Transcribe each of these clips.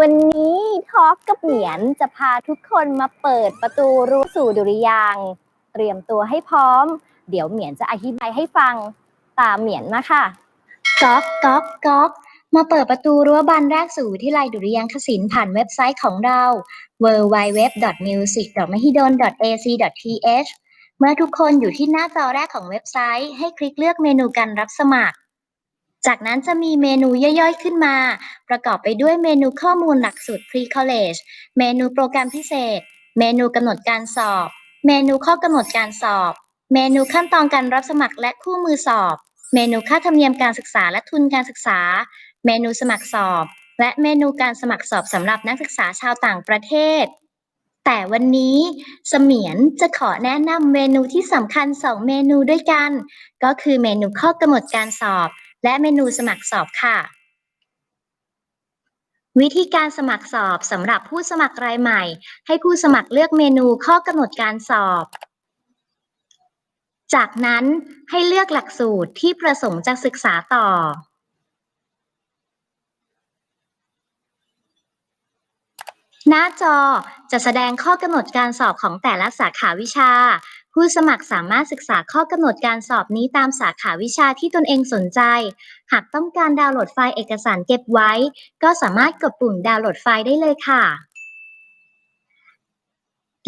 วันนี้ทอล์กกับเหมียนจะพาทุกคนมาเปิดประตูรู้สู่ดุริยางเตรียมตัวให้พร้อม เดี๋ยวเหมียนจะอธิบายให้ฟังตามเหมียนมาค่ะ ก๊อกก๊อกก๊อกมาเปิดประตูรั้วบานแรกสู่วิทยาลัยดุริยางคศิลป์ผ่านเว็บไซต์ของเรา www.music.mahidol.ac.th เมื่อทุกคนอยู่ที่หน้าจอแรกของเว็บไซต์ ให้คลิกเลือกเมนูการรับสมัคร จากนั้นจะมีเมนูย่อยๆขึ้นมา ประกอบไปด้วยเมนูข้อมูลหลักสูตร Pre-College เมนูโปรแกรมพิเศษ เมนูกำหนดการสอบ เมนูข้อกำหนดการสอบ เมนูขั้นตอนการรับสมัครและคู่มือสอบ เมนูค่าธรรมเนียมการศึกษาและทุนการศึกษา เมนูสมัครสอบ และเมนูการสมัครสอบสำหรับนักศึกษาชาวต่างประเทศ แต่วันนี้เสมียนจะขอแนะนำเมนูที่สำคัญสองเมนูด้วยกัน ก็คือเมนูข้อกำหนดการสอบ และเมนูสมัครสอบค่ะ วิธีการสมัครสอบสำหรับผู้สมัครรายใหม่ ให้ผู้สมัครเลือกเมนูข้อกำหนดการสอบ จากนั้นให้เลือกหลักสูตรที่ประสงค์จะศึกษาต่อหน้าจอจะแสดงข้อกำหนดการสอบของแต่ละสาขาวิชา ผู้สมัครสามารถศึกษาข้อกำหนดการสอบนี้ตามสาขาวิชาที่ตนเองสนใจ หากต้องการดาวน์โหลดไฟล์เอกสารเก็บไว้ ก็สามารถกดปุ่มดาวน์โหลดไฟล์ได้เลยค่ะ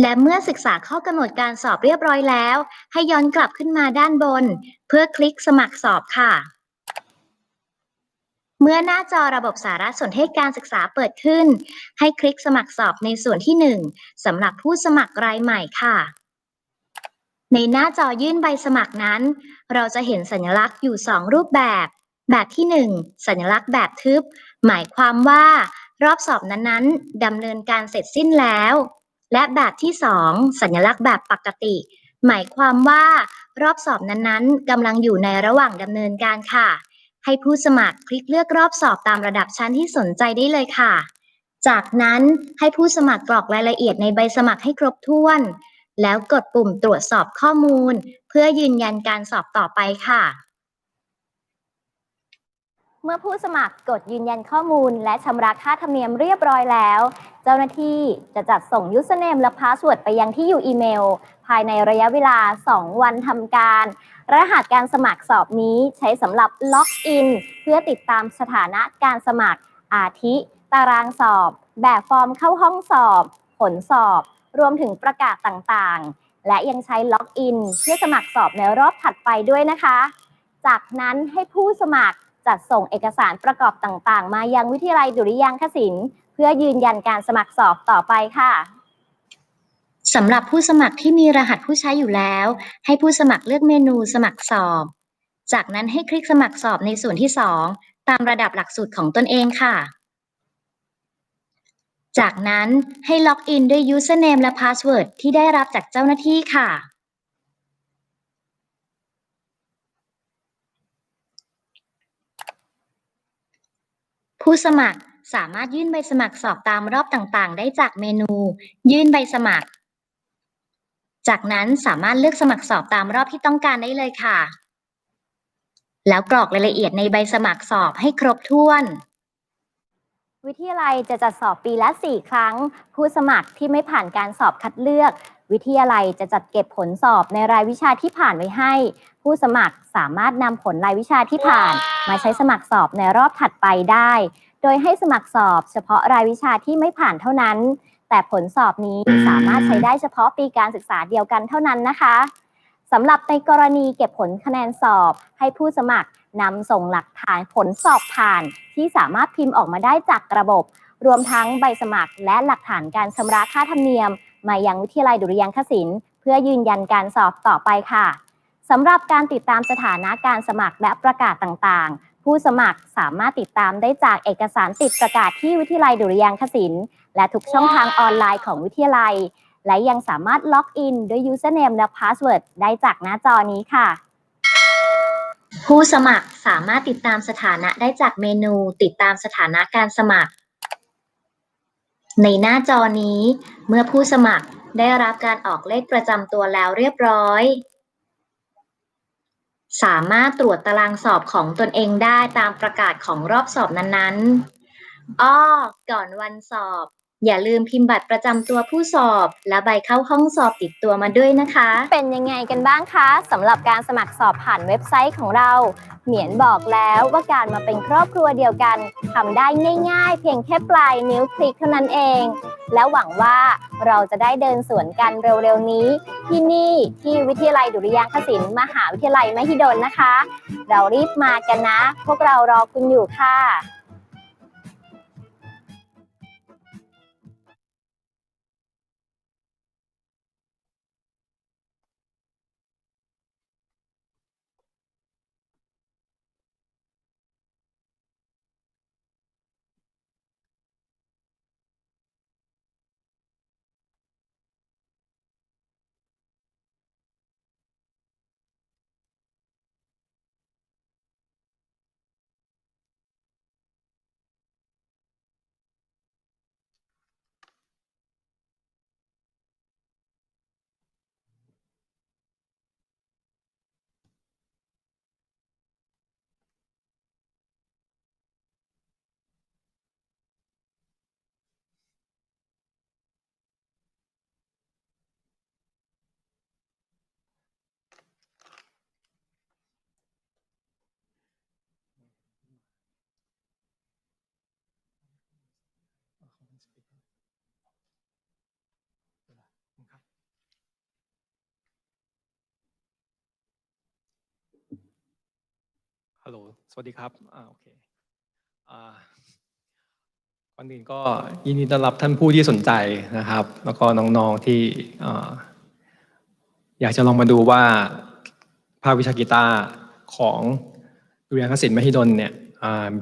และเมื่อศึกษาข้อกำหนดการสอบเรียบร้อยแล้ว ให้ย้อนกลับขึ้นมาด้านบน เพื่อคลิกสมัครสอบค่ะ เมื่อหน้าจอระบบสารสนเทศการศึกษาเปิดขึ้น ให้คลิกสมัครสอบในส่วนที่ 1สำหรับผู้สมัครรายใหม่ค่ะ ในหน้าจอยื่นใบสมัครนั้น เราจะเห็นสัญลักษณ์อยู่ 2 รูปแบบ แบบที่ 1 สัญลักษณ์แบบทึบ หมายความว่ารอบสอบนั้นๆดำเนินการเสร็จสิ้นแล้ว และแบบที่ 2 สัญลักษณ์แบบปกติ หมายความว่ารอบสอบนั้นๆกำลังอยู่ในระหว่างดำเนินการค่ะ ให้ผู้สมัครคลิกเลือกรอบสอบตามระดับชั้นที่สนใจได้เลยค่ะ จากนั้นให้ผู้สมัครกรอกรายละเอียดในใบสมัครให้ครบถ้วน แล้วกดปุ่มตรวจสอบข้อมูล เพื่อยืนยันการสอบต่อไปค่ะ เมื่อผู้สมัครกดยืนยันข้อมูล และชำระค่าธรรมเนียมเรียบร้อยแล้ว เจ้าหน้าที่จะจัดส่ง username และ password ไปยังที่อยู่อีเมล ภายในระยะเวลา 2 วันทำการ รหัสการสมัครสอบนี้ใช้สำหรับล็อกอินเพื่อติดตามสถานะการสมัครอาทิ ตารางสอบ แบบฟอร์มเข้าห้องสอบ ผลสอบ รวมถึงประกาศต่างๆ และยังใช้ล็อกอินเพื่อสมัครสอบในรอบถัดไปด้วยนะคะ จากนั้นให้ผู้สมัครจัดส่งเอกสารประกอบต่างๆ มายังวิทยาลัยดุริยางคศิลป์เพื่อยืนยันการสมัครสอบต่อไปค่ะสำหรับผู้สมัครที่มีรหัสผู้ใช้อยู่แล้ว ให้ผู้สมัครเลือกเมนูสมัครสอบ จากนั้นให้คลิกสมัครสอบในส่วนที่ 2 ตามระดับหลักสูตรของตนเองค่ะ จากนั้นให้ล็อกอินด้วย username และ password ที่ได้รับจากเจ้าหน้าที่ค่ะ ผู้สมัครสามารถยื่นใบสมัครสอบตามรอบต่างๆ ได้จากเมนู ยื่นใบสมัคร จากนั้นสามารถเลือกสมัครสอบตามรอบที่ต้องการได้เลยค่ะ แล้วกรอกรายละเอียดในใบสมัครสอบให้ครบถ้วน วิทยาลัยจะจัดสอบปีละ 4 ครั้ง ผู้สมัครที่ไม่ผ่านการสอบคัดเลือก วิทยาลัยจะจัดเก็บผลสอบในรายวิชาที่ผ่านไว้ให้ ผู้สมัครสามารถนำผลรายวิชาที่ผ่าน มาใช้สมัครสอบในรอบถัดไปได้ โดยให้สมัครสอบเฉพาะรายวิชาที่ไม่ผ่านเท่านั้น แต่ผลสอบนี้สามารถใช้ได้เฉพาะปีการศึกษาเดียวกันเท่านั้นนะคะ สำหรับในกรณีเก็บผลคะแนนสอบ ให้ผู้สมัครนำส่งหลักฐานผลสอบผ่าน ที่สามารถพิมพ์ออกมาได้จากระบบ รวมทั้งใบสมัคร และหลักฐานการชำระค่าธรรมเนียม มายังวิทยาลัยดุริยางคศิลป์เพื่อยืนยันการสอบต่อไปค่ะสำหรับการติดตามสถานะการสมัครและประกาศต่างๆ ผู้สมัครสามารถติดตามได้จากเอกสารติดประกาศที่วิทยาลัยดุริยางคศิลป์และทุกช่องทางออนไลน์ของวิทยาลัย และยังสามารถล็อกอินด้วย username และ password ได้จากหน้าจอนี้ค่ะ ผู้สมัครสามารถติดตามสถานะได้จากเมนู ติดตามสถานะการสมัคร ในหน้าจอนี้ เมื่อผู้สมัครได้รับการออกเลขประจำตัวแล้วเรียบร้อย สามารถตรวจตารางสอบของตนเองได้ตามประกาศของรอบสอบนั้นๆ อ้อ ก่อนวันสอบ อย่าลืมพิมพ์บัตรประจำตัวผู้สอบ และใบเข้าห้องสอบติดตัวมาด้วยนะคะ เป็นยังไงกันบ้างคะสำหรับการสมัครสอบผ่านเว็บไซต์ของเรา เหมียนบอกแล้วว่าการมาเป็นครอบครัวเดียวกันทำได้ง่าย ๆ เพียงแค่ปลายนิ้วคลิกเท่านั้นเอง แล้วหวังว่าเราจะได้เดินสวนกันเร็วๆนี้ ที่นี่ที่วิทยาลัยดุริยางคศิลป์มหาวิทยาลัยมหิดลนะคะ เรารีบมากันนะ พวกเรารอคุณอยู่ค่ะ ฮัลโหล สวัสดีครับ อ่า โอเค อ่าก่อนอื่นก็ยินดีต้อนรับท่านผู้ที่สนใจนะครับ แล้วก็น้องๆที่ออยากจะลองมาดูว่าภาควิชากีตาร์ของดุริยางคศิลป์มหิดลเนี่ย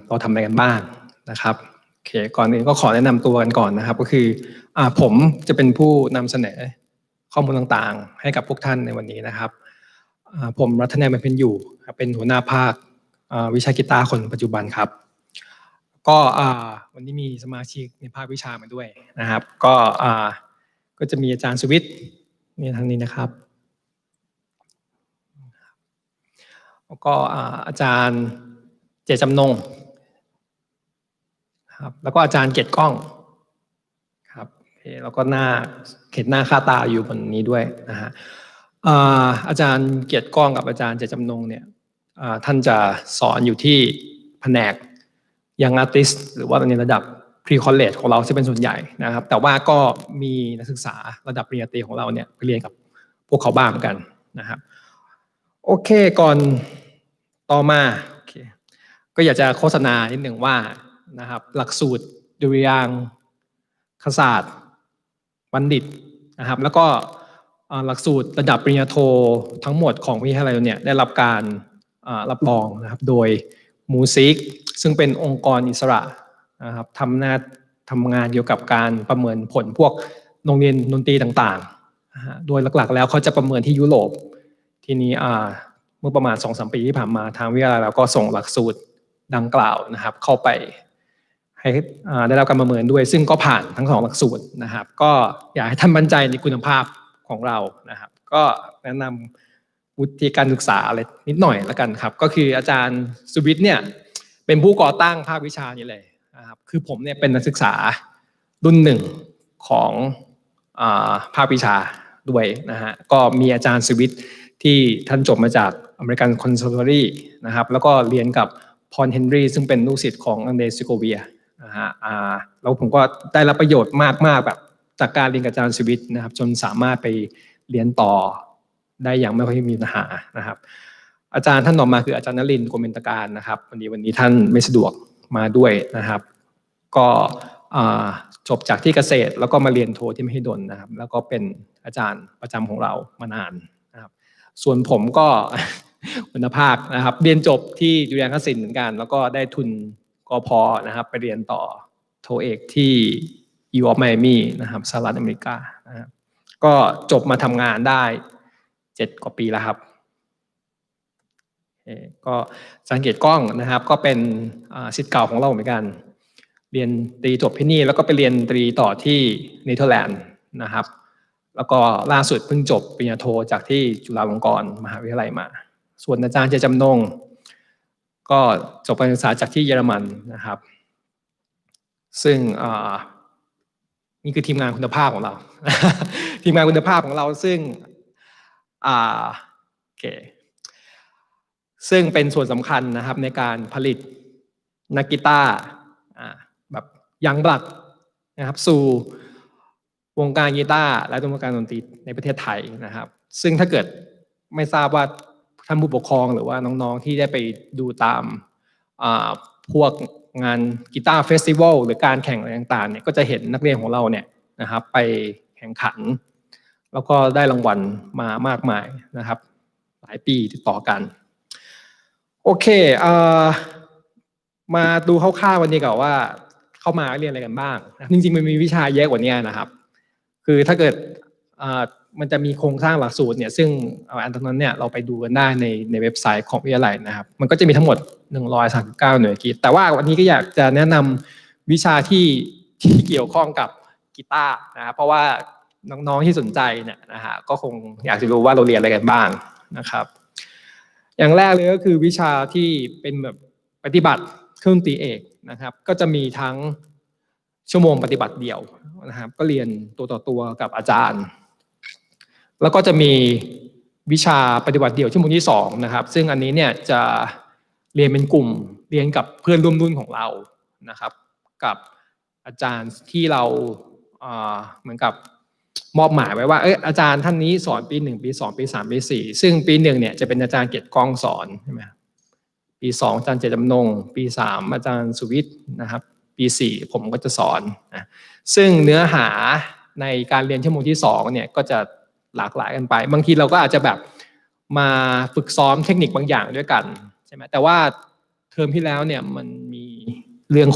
เราทำอะไรกันบ้างนะครับโอเคก่อนอื่นก็ขอแนะนำตัวกันก่อนนะครับ ก็คืออผมจะเป็นผู้นำเสนอข้อมูลต่างๆ ให้กับพวกท่านในวันนี้นะครับผมรัตนายเพ็ญอยู่ เป็นหัวหน้าภาค วิชากีตาร์คนปัจจุบันครับ ก็วันนี้มีสมาชิกในภาควิชามาด้วยนะครับ ก็ก็จะมีอาจารย์สุวิทย์มีทางนี้นะครับแล้วก็อาจารย์เจจำนงครับแล้วก็อาจารย์เกยรตกล้องครับแล้วก็หน้าเข็นหน้าค่าตาอยู่บนนี้ด้วยนะฮะอาจารย์เกียรติกล้องกับอาจารย์เจจำนงเนี่ย ท่านจะสอนอยู่ที่แผนกยังอาร์ติสหรือว่าในระดับ pre college ของเราที่เป็นส่วนใหญ่นะครับ แต่ว่าก็มีนักศึกษาระดับปริญญาตรีของเราเนี่ยไปเรียนกับพวกเขาบ้างเหมือนกันนะครับ โอเคก่อนต่อมาโอเคก็อยากจะโฆษณานิดหนึ่งว่านะครับ หลักสูตรดุริยางคศาสตร์บัณฑิตนะครับ แล้วก็หลักสูตรระดับปริญญาโททั้งหมดของวิทยาลัยเนี่ยได้รับการ รับรองนะครับโดยมูซิกซึ่งเป็นองค์กรอิสระนะครับทำหน้าทำงานเกี่ยวกับการประเมินผลพวกโรงเรียนดนตรีต่างๆ โดยหลักๆ แล้วเขาจะประเมินที่ยุโรป ทีนี้เมื่อประมาณ2อสปีที่ผ่านมาทางวิทยาลัยเราก็ส่งหลักสูตรดังกล่าวนะครับเข้าไปให้ได้รับการประเมินด้วย ซึ่งก็ผ่านทั้งสองหลักสูตรนะครับ ก็อยากให้ท่านมั่นใจในคุณภาพของเรานะครับ ก็แนะนำ วุฒิการศึกษาอะไรนิดหน่อยแล้วกันครับ ก็คืออาจารย์สุวิทย์เนี่ยเป็นผู้ก่อตั้งภาควิชานี้เลยนะครับคือผมเนี่ยเป็นนักศึกษารุ่นหนึ่งของภาควิชาด้วยนะฮะก็มีอาจารย์สุวิทย์ที่ท่านจบมาจากอเมริกันคอนเสิร์ตรี่นะครับแล้วก็เรียนกับพอลเฮนรี่ซึ่งเป็นลูกศิษย์ของอังเดรซิโกเวียนะฮะอ่าแล้วผมก็ได้รับประโยชน์มากๆแบบจากการเรียนกับอาจารย์สุวิทย์นะครับจนสามารถไปเรียนต่อ ได้อย่างไม่ค่อยมีปัญหานะครับ อาจารย์ท่านต่อมาคืออาจารย์นรินทร์โกเมนตการนะครับวันนี้วันนี้ท่านไม่สะดวกมาด้วยนะครับ ก็จบจากที่เกษตรแล้วก็มาเรียนโทที่มหิดลนะครับ แล้วก็เป็นอาจารย์ประจำของเรามานานนะครับ ส่วนผมก็คุณภาคนะครับ เรียนจบที่ดุริยางคศิลป์เหมือนกัน แล้วก็ได้ทุนกอพนะครับ ไปเรียนต่อโทเอกที่ U of Miami นะครับสหรัฐอเมริกานะครับก็จบมาทำงานได้ เจ็ดกว่าปีแล้วครับโอเคก็สังเกตกล้องนะครับ ก็เป็นอ่าศิษย์เก่าของเราเหมือนกัน เรียนตรีจบที่นี่แล้วก็ไปเรียนตรีต่อที่เนเธอร์แลนด์นะครับ แล้วก็ล่าสุดเพิ่งจบปริญญาโทจากที่จุฬาลงกรณ์มหาวิทยาลัยมา ส่วนอาจารย์เจจำนง ก็จบการศึกษาจากที่เยอรมันนะครับ ซึ่งอ่านี่คือทีมงานคุณภาพของเรา ทีมงานคุณภาพของเราซึ่ง อ่าโอเคซึ่งเป็นส่วนสำคัญนะครับในการผลิตนักกีตาร์แบบยังบลักนะครับสู่วงการกีตาร์และวงการดนตรีในประเทศไทยนะครับ ซึ่งถ้าเกิดไม่ทราบว่าท่านผู้ปกครองหรือว่าน้องๆที่ได้ไปดูตามาพวกงานกีตาร์เฟสติวัลหรือการแข่งอะไรต่างๆเนี่ยก็จะเห็นนักเรียนของเราเนี่ยนะครับไปแข่งขัน แล้วก็ได้รางวัลมามากมายนะครับ หลายปีติดต่อกัน โอเคเอ่อมาดูคร่าวๆวันนี้ก่อนว่า เข้ามาเรียนอะไรกันบ้าง จริงๆมันมีวิชาเยอะกว่านี้นะครับ คือถ้าเกิดมันจะมีโครงสร้างหลักสูตรเนี่ยซึ่งอันตรงนั้นเนี่ยเราไปดูกันได้ในในเว็บไซต์ของวิทยาลัยนะครับ มันก็จะมีทั้งหมด 139 หน่วยกิจแต่ว่าวันนี้ก็อยากจะแนะนำวิชาที่ที่เกี่ยวข้องกับกีตาร์นะครับเพราะว่า น้องๆที่สนใจเนี่ยนะฮะก็คงอยากจะรู้ว่าเราเรียนอะไรกันบ้างนะครับ อย่างแรกเลยก็คือวิชาที่เป็นแบบปฏิบัติเครื่องตีเอกนะครับ ก็จะมีทั้งชั่วโมงปฏิบัติเดี่ยวนะครับ ก็เรียนตัวต่อตัวกับอาจารย์ แล้วก็จะมีวิชาปฏิบัติเดี่ยวชั่วโมงที่สองนะครับ ซึ่งอันนี้เนี่ยจะเรียนเป็นกลุ่มเรียนกับเพื่อนร่วมรุ่นของเรานะครับ กับอาจารย์ที่เราเหมือนกับ มอบหมายไว้ว่าเอออาจารย์ท่านนี้สอนปีหนึ่งปีสองปีสามปีสี่ซึ่งปีหนึ่งเนี่ยจะเป็นอาจารย์เกียรติกองสอนใช่ไหมครับปีสองอาจารย์เจตจำนง ปีสามอาจารย์สุวิทย์นะครับปีสี่ผมก็จะสอนนะซึ่งเนื้อหาในการเรียนชั่วโมงที่สองเนี่ยก็จะหลากหลายกันไป บางทีเราก็อาจจะแบบมาฝึกซ้อมเทคนิคบางอย่างด้วยกันใช่ไหมแต่ว่าเทอมที่แล้วเนี่ยมันมีเรื่อง